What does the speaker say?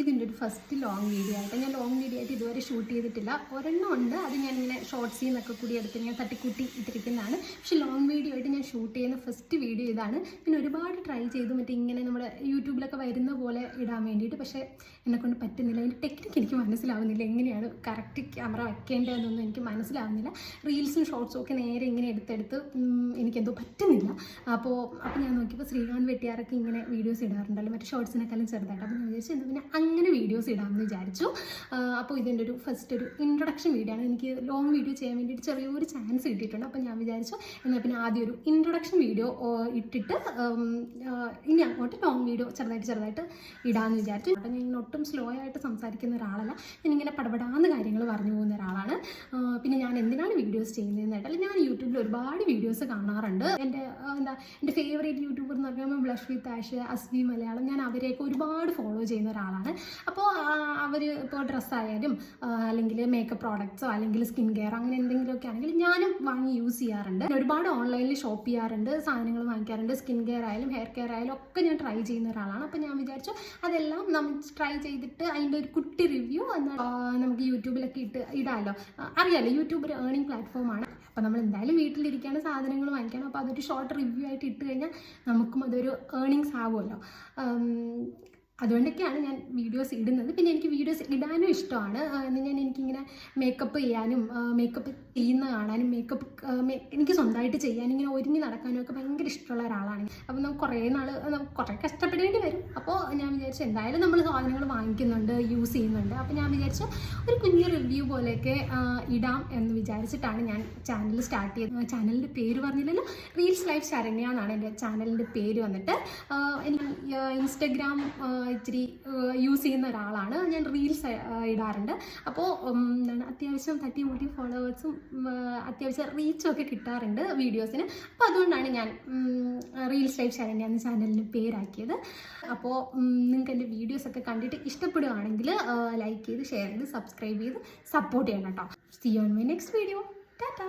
ഇതിന്റെ ഒരു first long video ആയിട്ട് ഞാൻ ലോങ് വീഡിയോ ആയിട്ട് ഇതുവരെ ഷൂട്ട് ചെയ്തിട്ടില്ല. ഒരെണ്ണം ഉണ്ട്. അത് ഞാൻ ഇങ്ങനെ ഷോർട്സിൽ നിന്നൊക്കെ കൂടി എടുത്ത് ഞാൻ തട്ടിക്കൂട്ടി ഇട്ടിരിക്കുന്നതാണ്. പക്ഷെ ലോങ് വീഡിയോ ആയിട്ട് ഞാൻ ഷൂട്ട് ചെയ്യുന്ന ഫസ്റ്റ് വീഡിയോ ഇതാണ്. ഞാൻ ഒരുപാട് ട്രൈ ചെയ്തു. മറ്റേ ഇങ്ങനെ നമ്മുടെ യൂട്യൂബിലൊക്കെ വരുന്ന പോലെ ഇടാൻ വേണ്ടിയിട്ട്. പക്ഷേ എന്നെക്കൊണ്ട് പറ്റുന്നില്ല. അതിന്റെ ടെക്നിക്ക് എനിക്ക് മനസ്സിലാവുന്നില്ല. എങ്ങനെയാണ് കറക്റ്റ് ക്യാമറ വെക്കേണ്ടതെന്നൊന്നും എനിക്ക് മനസ്സിലാവുന്നില്ല. റീൽസും ഷോർട്സും ഒക്കെ നേരെ ഇങ്ങനെ എടുത്തെടുത്ത് എനിക്കെന്തോ പറ്റുന്നില്ല. അപ്പോൾ അപ്പോൾ ഞാൻ നോക്കിയപ്പോൾ ശ്രീകാന്ത് വെട്ടിയാറൊക്കെ ഇങ്ങനെ വീഡിയോസ് ഇടാറുണ്ടല്ലോ. മറ്റേ ഷോർട്സിനെക്കാളും ചെറുതായിട്ട്. അപ്പോൾ ഞാൻ വിചാരിച്ചു എന്നാൽ പിന്നെ അങ്ങനെ വീഡിയോസ് ഇടാമെന്ന് വിചാരിച്ചു. അപ്പോൾ ഇതിന്റെ ഒരു ഫസ്റ്റ് ഒരു ഇൻട്രൊഡക്ഷൻ വീഡിയോ ആണ്. എനിക്ക് ലോങ് വീഡിയോ ചെയ്യാൻ വേണ്ടിയിട്ട് ചെറിയൊരു ചാൻസ് കിട്ടിയിട്ടുണ്ട്. അപ്പോൾ ഞാൻ വിചാരിച്ചു എന്നാൽ പിന്നെ ആദ്യം ഒരു ഇൻട്രൊഡക്ഷൻ വീഡിയോ ഇട്ടിട്ട് ഇനി അങ്ങോട്ട് ലോങ് വീഡിയോ ചെറുതായിട്ട് ചെറുതായിട്ട് ഇടാമെന്ന് വിചാരിച്ചു. അപ്പം ഞാൻ ഒട്ടും സ്ലോ ആയിട്ട് സംസാരിക്കുന്ന ഒരാളല്ല. ഞാനിങ്ങനെ പടപടാന്ന് കാര്യങ്ങൾ പറഞ്ഞു പോകുന്ന ഒരാളാണ് ആ, പിന്നെ ഞാൻ എന്തിനാണ് വീഡിയോസ് ചെയ്യുന്നതിനായിട്ട് അല്ലെങ്കിൽ ഞാൻ യൂട്യൂബിൽ ഒരുപാട് വീഡിയോസ് കാണാറുണ്ട്. എന്റെ എന്താ എന്റെ ഫേവറേറ്റ് യൂട്യൂബർ എന്ന് പറയുമ്പോൾ blush with Ash Asmi Malayalam. ഞാൻ അവരെയൊക്കെ ഒരുപാട് ഫോളോ ചെയ്യുന്ന ഒരാളാണ്. അപ്പോൾ അവർ ഇപ്പോൾ ഡ്രസ്സായാലും അല്ലെങ്കിൽ മേക്കപ്പ് പ്രോഡക്ട്സോ അല്ലെങ്കിൽ സ്കിൻ കെയർ അങ്ങനെ എന്തെങ്കിലുമൊക്കെ ആണെങ്കിൽ ഞാനും വാങ്ങി യൂസ് ചെയ്യാറുണ്ട്. ഒരുപാട് ഓൺലൈനിൽ ഷോപ്പ് ചെയ്യാറുണ്ട് സാധനങ്ങൾ വാങ്ങിക്കാറുണ്ട്. സ്കിൻ കെയർ ആയാലും ഹെയർ കെയർ ആയാലും ഒക്കെ ഞാൻ ട്രൈ ചെയ്യുന്ന ഒരാളാണ്. അപ്പോൾ ഞാൻ വിചാരിച്ചു അതെല്ലാം നമ്മൾ ട്രൈ ചെയ്തിട്ട് അതിന്റെ ഒരു കുട്ടി റിവ്യൂ എന്നാൽ നമുക്ക് യൂട്യൂബിലൊക്കെ ഇട്ട് ഇടാമല്ലോ അറിയാലോ യൂട്യൂബ് ഒരു ഏർണിംഗ് പ്ലാറ്റ്ഫോമാണ്. അപ്പോൾ നമ്മൾ എന്തായാലും വീട്ടിലിരിക്കുകയാണ് സാധനങ്ങൾ വാങ്ങിക്കണം. അപ്പോൾ അതൊരു ഷോർട്ട് റിവ്യൂ ആയിട്ട് ഇട്ട് കഴിഞ്ഞാൽ നമുക്കും അതൊരു ഏർണിങ്സ് ആവുമല്ലോ. അതുകൊണ്ടൊക്കെയാണ് ഞാൻ വീഡിയോസ് ഇടുന്നത്. പിന്നെ എനിക്ക് വീഡിയോസ് ഇടാനും ഇഷ്ടമാണ്. എന്ന് ഞാൻ എനിക്കിങ്ങനെ മേക്കപ്പ് ചെയ്യാനും മേക്കപ്പ് ചെയ്യുന്ന കാണാനും മേക്കപ്പ് എനിക്ക് സ്വന്തമായിട്ട് ചെയ്യാനും ഇങ്ങനെ ഒരുങ്ങി നടക്കാനും ഒക്കെ ഭയങ്കര ഇഷ്ടമുള്ള ഒരാളാണ്. അപ്പോൾ നമുക്ക് കുറേ നാൾ നമുക്ക് കുറേ കഷ്ടപ്പെടേണ്ടി വരും. അപ്പോൾ ഞാൻ വിചാരിച്ചു എന്തായാലും നമ്മൾ സാധനങ്ങൾ വാങ്ങിക്കുന്നുണ്ട് യൂസ് ചെയ്യുന്നുണ്ട്. അപ്പോൾ ഞാൻ വിചാരിച്ചു ഒരു കുഞ്ഞു റിവ്യൂ പോലെയൊക്കെ ഇടാം എന്ന് വിചാരിച്ചിട്ടാണ് ഞാൻ ചാനൽ സ്റ്റാർട്ട് ചെയ്തത്. ചാനലിന്റെ പേര് പറഞ്ഞില്ലല്ലോ? റീൽസ് ലൈഫ് ശരണ്യ എന്നാണ് എന്റെ ചാനലിന്റെ പേര് വന്നിട്ട്. എനിക്ക് ഇൻസ്റ്റഗ്രാം ഇച്ചിരി യൂസ് ചെയ്യുന്ന ഒരാളാണ്. ഞാൻ റീൽസ് ഇടാറുണ്ട്. അപ്പോൾ എന്താണ് അത്യാവശ്യം തട്ടി മുട്ടി ഫോളോവേഴ്സും അത്യാവശ്യം റീച്ചും ഒക്കെ കിട്ടാറുണ്ട് വീഡിയോസിന് അപ്പോൾ അതുകൊണ്ടാണ് ഞാൻ റീൽസ് ലൈഫ് ശരണ്യ എന്ന ചാനലിന് പേരാക്കിയത്. അപ്പോൾ നിങ്ങൾക്ക് എന്റെ വീഡിയോസൊക്കെ കണ്ടിട്ട് ഇഷ്ടപ്പെടുകയാണെങ്കിൽ ലൈക്ക് ചെയ്ത് ഷെയർ ചെയ്ത് സബ്സ്ക്രൈബ് ചെയ്ത് സപ്പോർട്ട് ചെയ്യണം കേട്ടോ. See on my next video tata